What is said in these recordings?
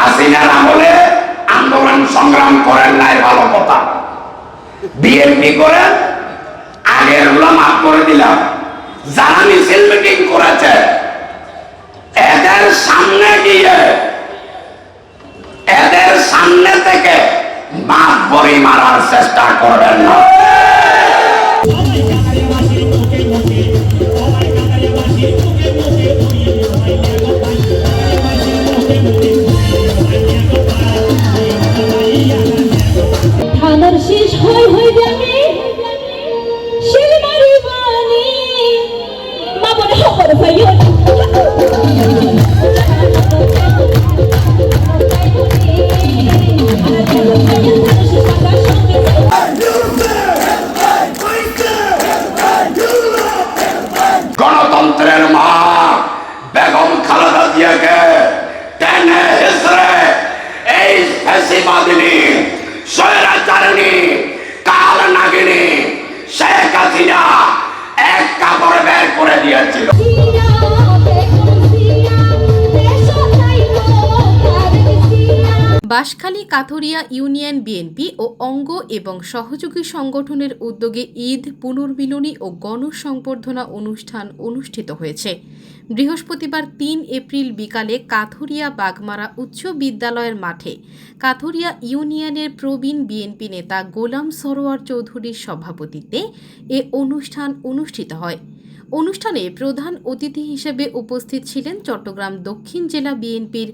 হাসিনার আমলে আন্দোলন সংগ্রাম করেন নাই ভালো কথা। বিএনপি করে আগেরগুলো মাফ করে দিলাম। যারা মিছিল মিটিং করেছে, এদের সামনে গিয়ে, এদের সামনে থেকে মাপ বড়ি মারার চেষ্টা করবেন না। গণতন্ত্রের মা, বেগম খালেদা জিয়াকে টেনে হেসরে এই ফেসিবাদিনী স্বৈরাচারিণী, কাল নাগিনী শেখ হাসিনা এক কাপড় বের করে দিয়েছিল। বাঁশখালী, কাথুরিয়া ইউনিয়ন বিএনপি ও অঙ্গ এবং সহযোগী সংগঠনের উদ্যোগে ঈদ, পুনর্মিলনী ও গণসংবর্ধনা অনুষ্ঠান অনুষ্ঠিত হয়েছে। বৃহস্পতিবার তিন এপ্রিল বিকালে কাথুরিয়া বাগমারা উচ্চ বিদ্যালয়ের মাঠে কাথুরিয়া ইউনিয়নের প্রবীণ বিএনপি নেতা গোলাম সরোয়ার চৌধুরীর সভাপতিত্বে এ অনুষ্ঠান অনুষ্ঠিত হয়। অনুষ্ঠানে প্রধান অতিথি হিসেবে উপস্থিত ছিলেন চট্টগ্রাম দক্ষিণ জেলা বিএনপির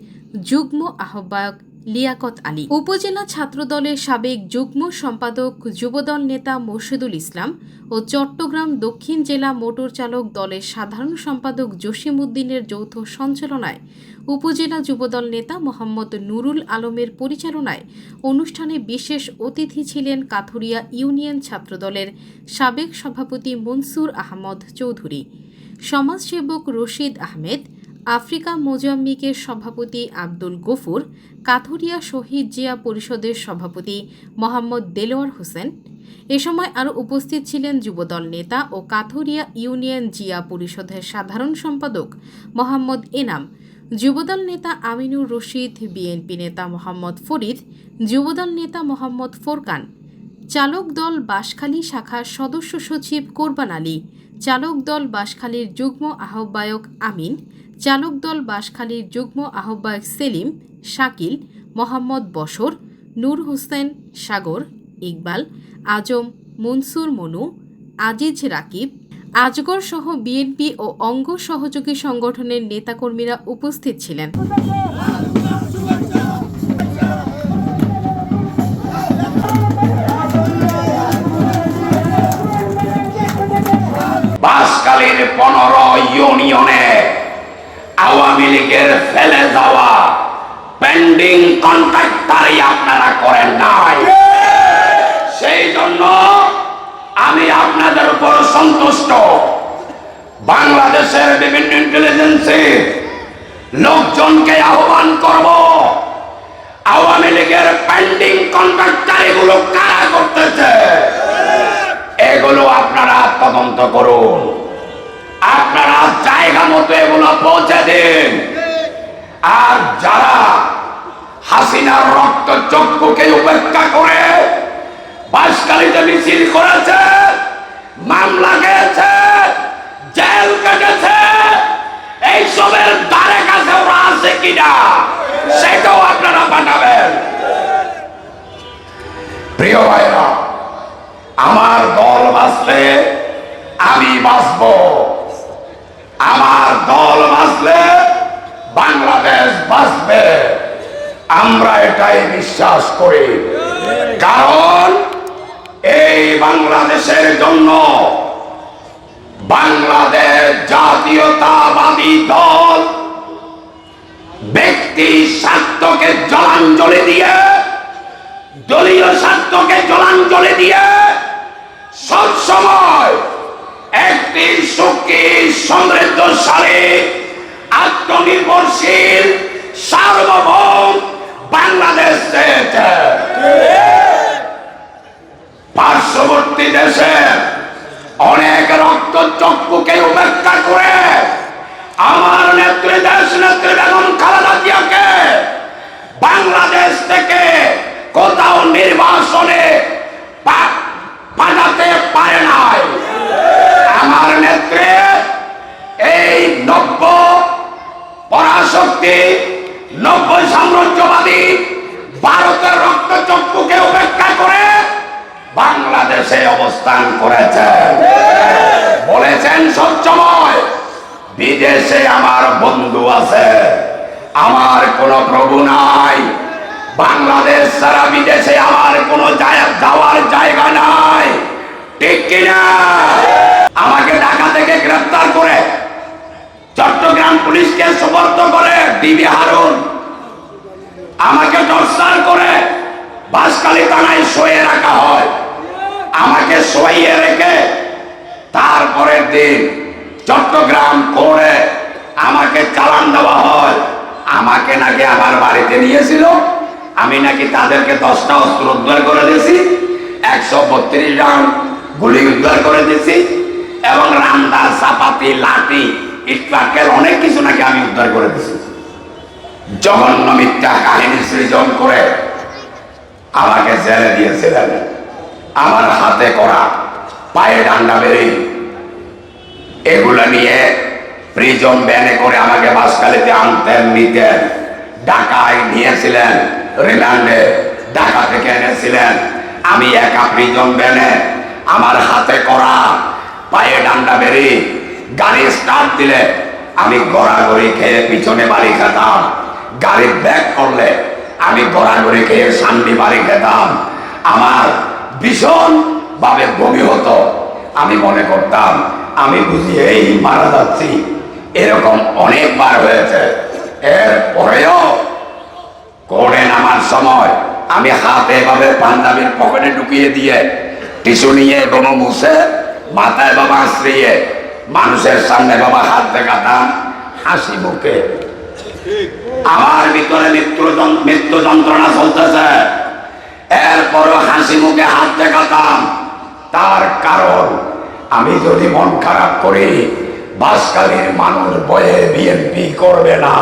যুগ্ম আহ্বায়ক লিয়াকত আলী। উপজেলা ছাত্রদলের সাবেক যুগ্ম সম্পাদক, যুবদল নেতা মোর্শেদুল ইসলাম ও চট্টগ্রাম দক্ষিণ জেলা মোটর চালক দলের সাধারণ সম্পাদক জসিম উদ্দিনের যৌথ সঞ্চালনায় উপজেলা যুবদল নেতা মোহাম্মদ নুরুল আলমের পরিচালনায় অনুষ্ঠানে বিশেষ অতিথি ছিলেন কাথুরিয়া ইউনিয়ন ছাত্রদলের সাবেক সভাপতি মনসুর আহমদ চৌধুরী। সমাজসেবক রশিদ আহমেদ আফ্রিকা মোজাম্বিকের সভাপতি আব্দুল গফুর, কাথুরিয়া শহীদ জিয়া পরিষদের সভাপতি মোহাম্মদ দেলোয়ার হোসেন। এ সময় আরও উপস্থিত ছিলেন যুবদল নেতা ও কাথুরিয়া ইউনিয়ন জিয়া পরিষদের সাধারণ সম্পাদক মোহাম্মদ এনাম। যুবদল নেতা আমিনুর রশিদ, বিএনপি নেতা মোহাম্মদ ফরিদ, যুবদল নেতা মোহাম্মদ ফোরকান চালক দল বাঁশখালী শাখার সদস্য সচিব কোরবান আলী, চালক দল বাঁশখালীর যুগ্ম আহ্বায়ক আমিন, চালক দল বাঁশখালীর যুগ্ম আহ্বায়ক সেলিম, শাকিল, মোহাম্মদ বশর, নূর হোসেন, সাগর, ইকবাল, আজম, মনসুর মনু, আজিজ রাকিব, আজগর সহ বিএনপি ও অঙ্গ সহযোগী সংগঠনের নেতাকর্মীরা উপস্থিত ছিলেন। বাসকালীর পনেরো ইউনিয়নে আওয়ামী লীগের ফেলে যাওয়া পেন্ডিং কন্ট্রাক্টারই আপনারা করেন নাই। সেই জন্য আমি আপনাদের উপর সন্তুষ্ট। বাংলাদেশের বিভিন্ন ইন্টেলিজেন্সে লোকজনকে আহ্বান করব, আওয়ামী লীগের পেন্ডিং কন্ট্রাক্টার এগুলো কারা করতেছে? এগুলো আপনারা তদন্ত করুন। জায়গা মতো এগুলো পৌঁছে দিন। আর যারা হাসিনার রক্ত চক্ষুকে উপেক্ষা করে বাসকালীতে মিছিল করেছে, মামলা গেছে জেল কেটেছে, এইসবের দ্বারে কাছে ওরা আছে কিনা, সেটাও আপনারা পাঠাবেন। প্রিয় ভাইরা, আমার দল বাঁচলে আমি বাঁচব। আমার দল বাঁচলে বাংলাদেশ বাঁচবে। আমরা এটাই বিশ্বাস করি। কারণ এই বাংলাদেশের জন্য বাংলাদেশ জাতীয়তাবাদী দল ব্যক্তি স্বার্থকে জলাঞ্জলি দিয়ে, দলীয় স্বার্থকে জলাঞ্জলি দিয়ে সমৃদ্ধশালী আত্মনির্ভরশীল সার্বভৌম বাংলাদেশ চেয়েছে পার্শ্ববর্তী দেশে অনেক রক্ত চক্ষুকে নব্বই সাম্রাজ্যবাদী ভারতের রক্ত চক্ষুকে উপেক্ষা করে বাংলাদেশে অবস্থান করেছে। বলেছেন, সবসময় বিদেশে আমার বন্ধু আছে। আমার কোনো প্রভু নাই। বাংলাদেশ সারা বিদেশে আমার কোনো যাওয়ার জায়গা নাই। ঠিক কিনা? আমাকে ঢাকা থেকে গ্রেফতার করে চট্টগ্রাম পুলিশকে সমর্থ করে, ডিবি হারুন। আমাকে টর্চার করে বাসকালী থানায় শোয়ে রাখা হয়। আমাকে শোয়াইয়ে রেখে তারপরের দিন চট্টগ্রাম করে আমাকে চালান দেওয়া হয়। আমাকে নাকি আমার বাড়িতে নিয়েছিল। আমি নাকি তাদেরকে দশটা অস্ত্র উদ্ধার করে দিয়েছি। একশো বত্রিশ রাউন্ড গুলি উদ্ধার করে দিয়েছি। এবং রান্দা চাপাতি, লাঠি ইটপাকের অনেক কিছু নাকি আমি উদ্ধার করে দিয়েছি জঘন্য মিথ্যা কাহিনী সৃজন করে আমাকে জেলে দিয়েছিলেন। আমার হাতে করা পায়ে ডান্ডা বেরিয়ে এগুলো নিয়ে প্রিজম ব্যানে করে আমাকে বাসকালিতে আনতেন নিতেন ঢাকায় নিয়েছিলেন। রিমান্ডে ঢাকা থেকে এনেছিলেন। আমি একা প্রিজম ব্যানে আমার হাতে করা পায়ে ডান্ডা বেরি গাড়ি স্টার্ট দিলে, আমি গড়াগড়ি খেয়ে পিছনে বাড়ি খেতাম গাড়ি ব্যাক করলে, আমি গড়াগড়ি খেয়ে শান্তি বাড়ি খেতাম। আমার ভীষণ ভাবে বমি হতো। আমি মনে করতাম, আমি বুঝি এই মারা যাচ্ছি। এরকম অনেকবার হয়েছে। এর পরেও কোর্টে নামার সময় আমি হাতে এভাবে পাঞ্জাবির পকেটে ঢুকিয়ে দিয়ে টিস্যু নিয়ে এবং মুছে মাথায় বাবা আশ্রিয়ে মানুষের সামনে বাবা হাত দেখাতাম হাসি মুখে। আমার ভিতরে মৃত্যু মৃত্যু যন্ত্রণা চলতেছে। এরপরও হাসি মুখে হাত দেখাতাম। তার কারণ, আমি যদি মন খারাপ করি, বাসকালীর মানুষ বয়ে বিএনপি করবে না।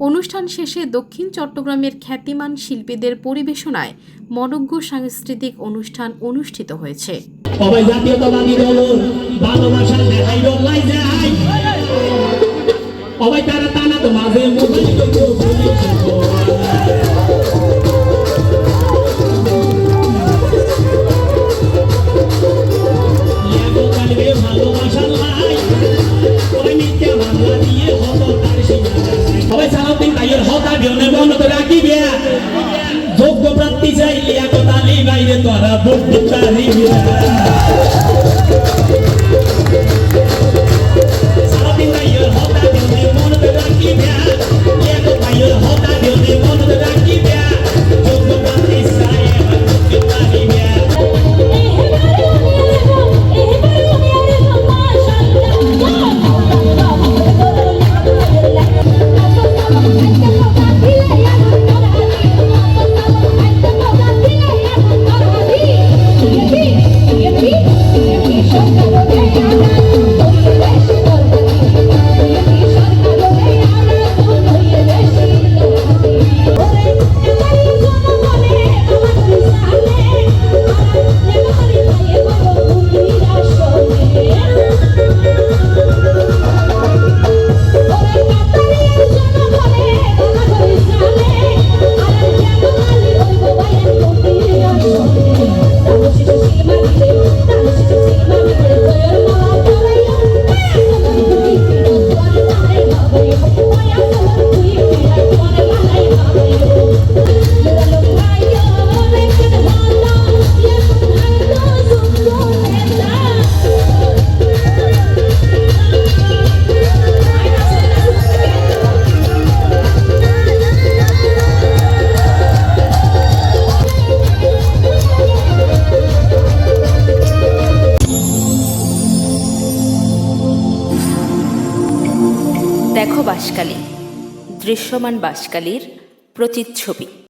অনুষ্ঠান শেষে দক্ষিণ চট্টগ্রামের খ্যাতিমান শিল্পীদের পরিবেশনায় মনজ্ঞ সাংস্কৃতিক অনুষ্ঠান অনুষ্ঠিত হয়েছে। boca do Caribe. Música দৃশ্যমান বাসকালীর প্রতিচ্ছবি।